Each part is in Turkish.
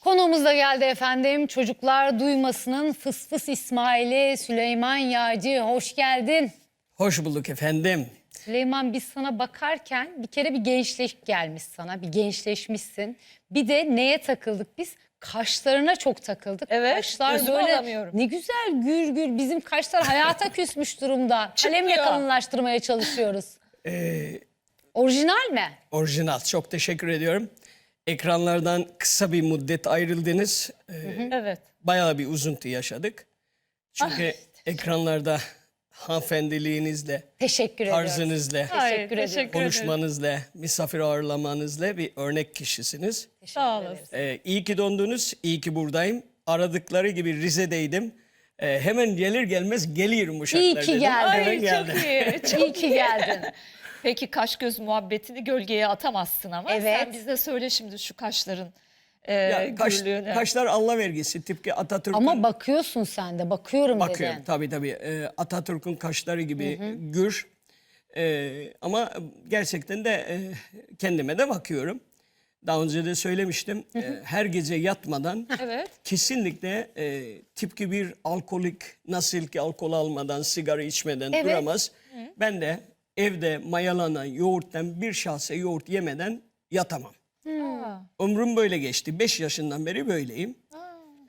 Konuğumuz da geldi efendim. Çocuklar duymasının fıs fıs İsmail'i Süleyman Yağcı. Hoş geldin. Hoş bulduk efendim. Süleyman biz sana bakarken bir kere bir gençlik gelmiş sana. Bir gençleşmişsin. Bir de neye takıldık biz? Kaşlarına çok takıldık. Evet, Kaşlar gözümü böyle alamıyorum. ne güzel gür gür. Bizim kaşlar hayata küsmüş durumda. Kalemle Çıkmıyor. kalınlaştırmaya çalışıyoruz. Ee, Orijinal mi? orijinal. Çok teşekkür ediyorum. Ekranlardan kısa bir müddet ayrıldınız. Ee, Evet. bayağı bir uzuntu yaşadık. Çünkü ekranlarda hanımefendiliğinizle, Teşekkür ediyorum. tarzınızla, Hayır, Teşekkür ederim. teşekkür ederim. konuşmanızla, misafir ağırlamanızla bir örnek kişisiniz. Sağ olasın. Ee, iyi ki dondunuz, iyi ki buradayım. Aradıkları gibi Rize'deydim. Ee, hemen gelir gelmez geliyorum uşaklar İyi ki dedim. geldin. Hemen Ay geldim. çok iyi. Çok İyi ki geldin. Peki kaş göz muhabbetini gölgeye atamazsın ama Evet. sen bize söyle şimdi şu kaşların e, Ya, kaş, gürlüğünü. kaşlar Allah vergisi. Tıpkı Atatürk'ün Ama bakıyorsun sen de. Bakıyorum Bakıyorum dedin. tabii tabii. Ee, Atatürk'ün kaşları gibi gür. Ee, ama gerçekten de e, kendime de bakıyorum. Daha önce de söylemiştim. Ee, her gece yatmadan Evet. kesinlikle e, tıpkı bir alkolik nasıl ki alkol almadan, sigara içmeden Evet. duramaz. Ben de evde mayalanan yoğurttan bir şahse yoğurt yemeden yatamam. Aa, Ömrüm böyle geçti. 5 yaşından beri böyleyim.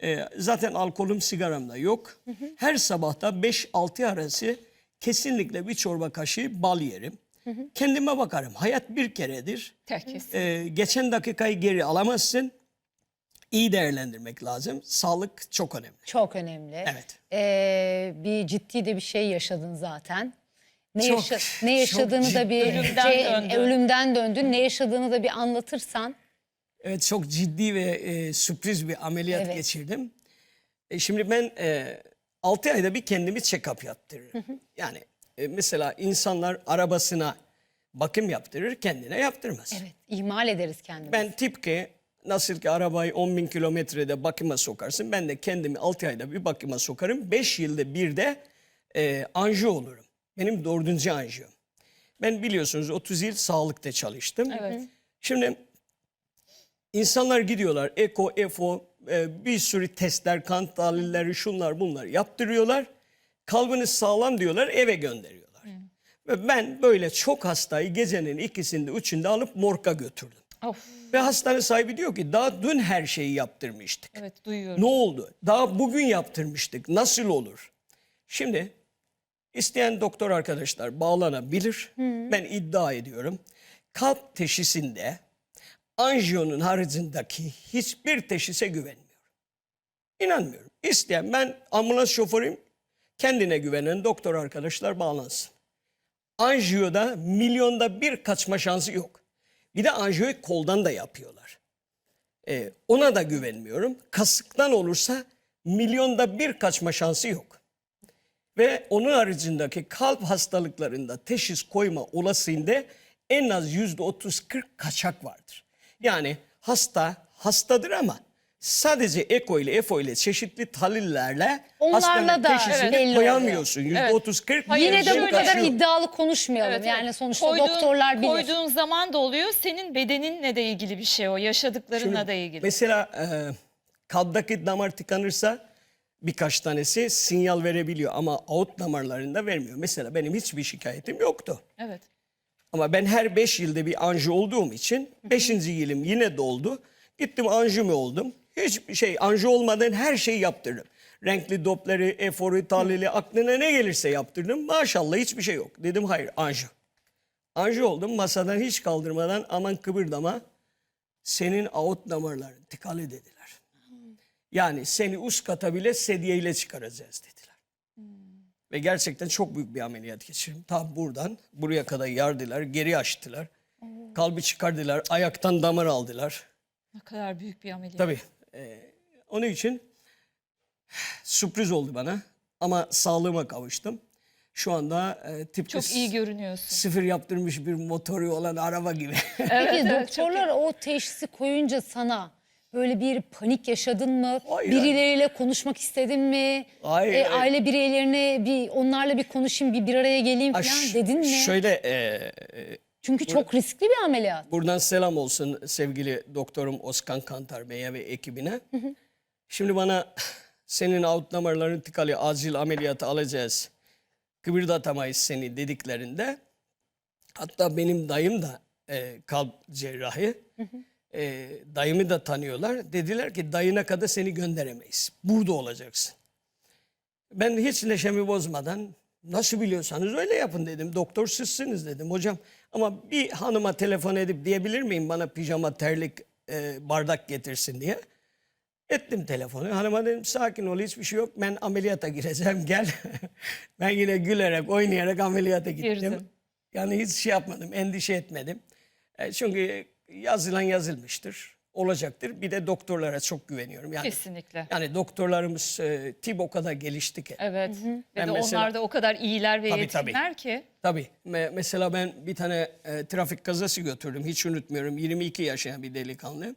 Ee, zaten alkolüm sigaram da yok. Her sabahta 5-6 arası kesinlikle bir çorba kaşığı bal yerim. Kendime bakarım. Hayat bir keredir. Herkes. Ee, geçen dakikayı geri alamazsın. İyi değerlendirmek lazım. Sağlık çok önemli. Çok önemli. Evet. Ee, bir ciddi de bir şey yaşadın zaten. Ne, Çok, yaşa- ne çok yaşadığını da bir ciddi. Ölümden döndün. ölümden döndün. Ne yaşadığını da bir anlatırsan. Evet çok ciddi ve e, sürpriz bir ameliyat Evet. geçirdim. E, şimdi ben e, 6 ayda bir kendimi check-up yaptırırım. Yani e, mesela insanlar arabasına bakım yaptırır kendine yaptırmaz. Evet, ihmal ederiz kendimizi. Ben tıpkı nasıl ki arabayı 10 bin kilometrede bakıma sokarsın ben de kendimi 6 ayda bir bakıma sokarım. 5 yılda bir de e, anjiyo olurum. Benim dördüncü anjiyo. Ben biliyorsunuz 30 yıl sağlıkta çalıştım. Evet. Şimdi insanlar gidiyorlar eko, efo, e, bir sürü testler, kan tahlilleri, şunlar bunlar yaptırıyorlar. Kalbiniz sağlam diyorlar eve gönderiyorlar. Ve ben böyle çok hastayı gecenin ikisinde üçünde alıp morga götürdüm. Of. Ve hastane sahibi diyor ki daha dün her şeyi yaptırmıştık. Evet duyuyorum. Ne oldu? Daha bugün yaptırmıştık. Nasıl olur? Şimdi isteyen doktor arkadaşlar bağlanabilir. Ben iddia ediyorum. Kalp teşhisinde anjiyonun haricindeki hiçbir teşhise güvenmiyorum. İnanmıyorum. İsteyen ben ambulans şoförüyüm. Kendine güvenen doktor arkadaşlar bağlansın. Anjiyoda milyonda bir kaçma şansı yok. Bir de anjiyoyu koldan da yapıyorlar. Ee, ona da güvenmiyorum. Kasıktan olursa milyonda bir kaçma şansı yok. Ve onun haricindeki kalp hastalıklarında teşhis koyma olasılığında en az yüzde otuz kırk kaçak vardır. Yani hasta hastadır ama sadece eko ile efo ile çeşitli tahlillerle Onlarla hastanın da teşhisini belli koyamıyorsun. Yüzde Evet. otuz kırk. Hayır, Yine de bu şöyle- kadar kaçıyor. iddialı konuşmayalım. Evet, yani evet. sonuçta Koyduğun- doktorlar bilir. Koyduğun zaman da oluyor. Senin bedeninle de ilgili bir şey o. Yaşadıklarınla Şimdi da ilgili. Mesela e, kalptaki damar tıkanırsa birkaç tanesi sinyal verebiliyor ama aort damarlarında vermiyor. Mesela benim hiçbir şikayetim yoktu. Evet. Ama ben her 5 yılda bir anji olduğum için 5. yılım yine doldu. Gittim anjimi oldum. Hiçbir şey anji olmadan her şeyi yaptırdım. Renkli dopları, eforu, tahlili aklına ne gelirse yaptırdım. Maşallah hiçbir şey yok. Dedim hayır anji. Anji oldum masadan hiç kaldırmadan aman kıpırdama. Senin aort damarların tıkalı dediler. Yani seni üst kata bile sedyeyle çıkaracağız dediler. Ve gerçekten çok büyük bir ameliyat geçirdim. Tam buradan buraya kadar yardılar, geri açtılar. Kalbi çıkardılar, ayaktan damar aldılar. Ne kadar büyük bir ameliyat. Tabii. e, onun için sürpriz oldu bana. Ama sağlığıma kavuştum. Şu anda e, tıpkı Çok iyi görünüyorsun. sıfır yaptırmış bir motoru olan araba gibi. Peki evet, çok doktorlar o teşhisi koyunca sana böyle bir panik yaşadın mı? Hayır, Birileriyle konuşmak istedin mi? Hayır, E, hayır. aile bireylerine bir onlarla bir konuşayım, bir bir araya geleyim falan ş- dedin mi? Şöyle e, e, Çünkü çok riskli bir ameliyat. Buradan selam olsun sevgili doktorum Oskan Kantar Bey'e ve ekibine. Şimdi bana senin aort damarların tıkalı acil ameliyatı alacağız. Kıvırdatamayız seni dediklerinde hatta benim dayım da e, kalp cerrahi. E, dayımı da tanıyorlar. Dediler ki dayına kadar seni gönderemeyiz. Burada olacaksın. Ben hiç neşemi bozmadan nasıl biliyorsanız öyle yapın dedim. Doktor sizsiniz dedim hocam. Ama bir hanıma telefon edip diyebilir miyim bana pijama terlik e, bardak getirsin diye. Ettim telefonu. Hanıma dedim sakin ol hiçbir şey yok. Ben ameliyata gireceğim gel. ben yine gülerek oynayarak ameliyata gittim. Girdin. Yani hiç şey yapmadım endişe etmedim. E, çünkü yazılan yazılmıştır. Olacaktır. Bir de doktorlara çok güveniyorum. Yani Kesinlikle. yani doktorlarımız e, tıp o kadar gelişti ki. Evet. Ve Ben de mesela- onlar da o kadar iyiler ve Tabii, tabii. yetkinler ki. Tabii. Me- mesela ben bir tane e, trafik kazası götürdüm. Hiç unutmuyorum. 22 yaşında bir delikanlı.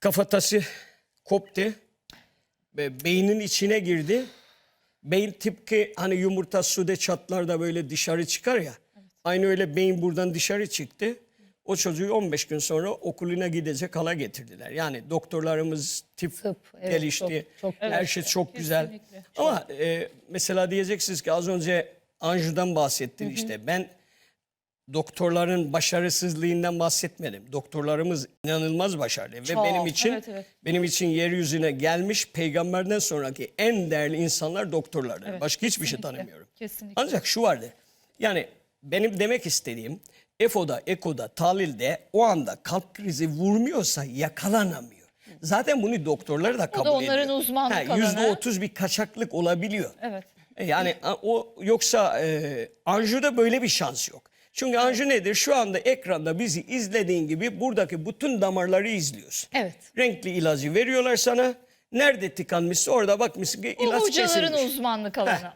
Kafatası koptu. Ve beynin içine girdi. Beyin tıpkı hani yumurta suda çatlar da böyle dışarı çıkar ya. Aynı öyle beyin buradan dışarı çıktı. O çocuğu 15 gün sonra okuluna gidecek hala getirdiler. Yani doktorlarımız tıp, Tıp, evet, gelişti. çok- çok Her şey çok güzel. Kesinlikle. Ama e, mesela diyeceksiniz ki az önce Anju'dan bahsettin işte. Ben doktorların başarısızlığından bahsetmedim. Doktorlarımız inanılmaz başarılı ve Çok, benim için evet, evet. benim için yeryüzüne gelmiş peygamberden sonraki en değerli insanlar doktorlardır. Evet, Başka hiçbir şey kesinlikle. tanımıyorum. Kesinlikle. Ancak şu vardı. Yani benim demek istediğim EFO'da, EKO'da, tahlilde o anda kalp krizi vurmuyorsa yakalanamıyor. Zaten bunu doktorlar da kabul ediyor. onların uzmanlık alanı. Yüzde otuz bir kaçaklık olabiliyor. Evet. E, Yani o yoksa e, Anju'da böyle bir şans yok. Çünkü Anju nedir? Şu anda ekranda bizi izlediğin gibi buradaki bütün damarları izliyorsun. Evet. Renkli ilacı veriyorlar sana. Nerede tıkanmışsa orada bakmışsın ki Bu ilaç hocaların kesilmiş. uzmanlık alanı.